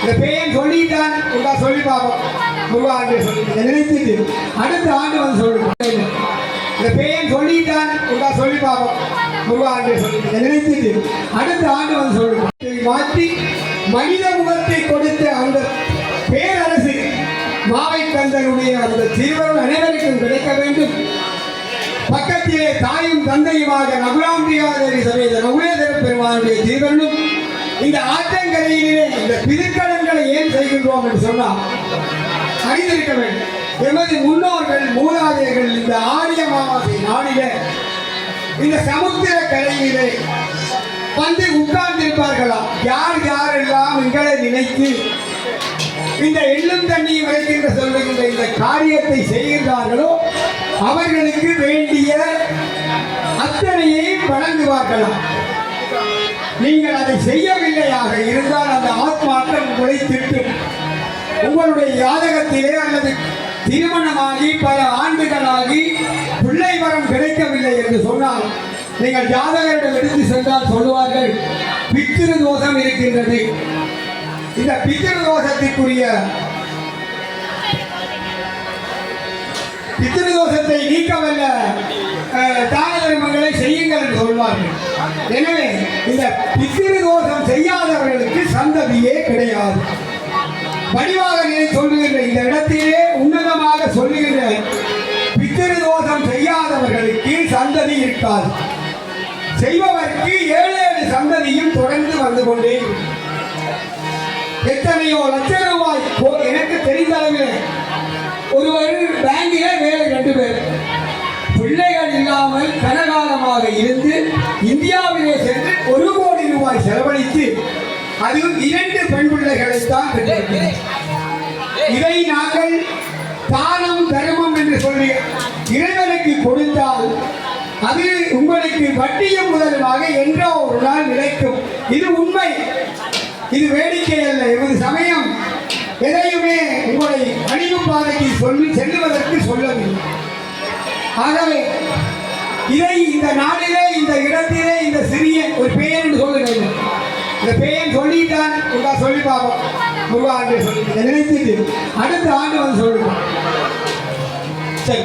இந்த பெயர் சொல்லிட்டான் உண்டா சொல்லி பார்ப்போம். முருகா என்று சொல்லி நினைத்துட்டு அடுத்த ஆண்டு வந்து சொல்லுங்க. இந்த பெயர் சொல்லிட்டான் உண்டா சொல்லி பார்ப்போம். முருகா என்று சொல்லி நினைத்துட்டு அடுத்த ஆண்டு வந்து சொல்லுங்க. மாற்றி மனித முகத்தை கொடுத்த அந்த பேரரசு மாவை தந்தனுடைய அந்த திருவருள் அனைவருக்கும் கிடைக்க வேண்டும். பக்கத்திலே தாயும் தந்தையுமாக பிரியாதேவி சமேத நகுலேதர பெருமானுடைய ஜீவனும் இந்த ஆற்றங்கரையிலே இந்த திருக்கடன்களை ஏன் செய்கின்றோம் என்று சொன்னால் அறிந்திருக்க வேண்டும். எமது முன்னோர்கள் மூதாதையர்கள் இந்த ஆரிய அமாவாசை நாளிலே இந்த சமுத்திர கரையிலே வந்து உட்கார்ந்திருப்பார்களாம் யார் யாரெல்லாம் எங்களை நினைத்து இந்த எள்ளும் தண்ணியும் வைக்கின்ற சொல்லுகின்ற இந்த காரியத்தை செய்கின்றார்களோ அவர்களுக்கு வேண்டிய அத்தனையை வழங்குவார்களாம் நீங்கள் அதை செய்யவில்லையாக இருந்தால் அந்த ஆத்மாற்றம் உங்களை திட்டும். உங்களுடைய ஜாதகத்திலே அல்லது திருமணமாகி பல ஆண்டுகளாகி பிள்ளை வரம் கிடைக்கவில்லை என்று சொன்னால் நீங்கள் ஜாதகரிடம் எடுத்து சென்றால் சொல்லுவார்கள் பித்திரு தோஷம் இருக்கின்றது. இந்த பித்திரு தோஷத்திற்குரிய பித்திரு தோஷத்தை நீக்கவல்ல அஹ், தான தர்மங்களை செய்யுங்கள் என்று சொல்வார்கள். எனவே இந்த பித்திரு தோஷம் செய்யாதவர்களுக்கு சந்ததியே கிடையாது. வடிவாக சொல்லுகின்ற இந்த இடத்திலே உன்னதமாக சொல்லுகின்ற பித்திரு தோஷம் செய்யாதவர்களுக்கு சந்ததி இருக்காது. செய்பவருக்கு ஏழு ஏழு சந்ததியும் தொடர்ந்து வந்து கொண்டே எத்தனையோ லட்ச ரூபாய் எனக்கு தெரிந்த அளவில் கனகாலமாக இருந்து இந்தியாவிலே சென்று ஒரு கோடி ரூபாய் செலவழித்து அதுவும் இரண்டு பெண் பிள்ளைகளைத்தான் பெற்றிருக்கிறார் இதை நாங்கள் தானம் தர்மம் என்று சொல்லி இறைவனுக்கு கொடுத்தால் அது உங்களுக்கு வட்டியும் முதலுமாக என்றோ ஒரு நாள் நிலைக்கும். இது உண்மை. இது வேடிக்கை அல்ல. எமது சமயம் எதையுமே உங்களை அழிவு பாதைக்கு சொல்லி செல்லுவதற்கு சொல்லவில்லை. ஆகவே இதை இந்த நாளிலே இந்த இடத்திலே இந்த சிறிய ஒரு பெயர் என்று இந்த பெயர் சொல்லிட்டான் உங்க சொல்லி பார்ப்போம். முருகா ஆண்டு சொல்லி. நினைத்துட்டு அடுத்த ஆண்டு வந்து சொல்லுங்க. சரி.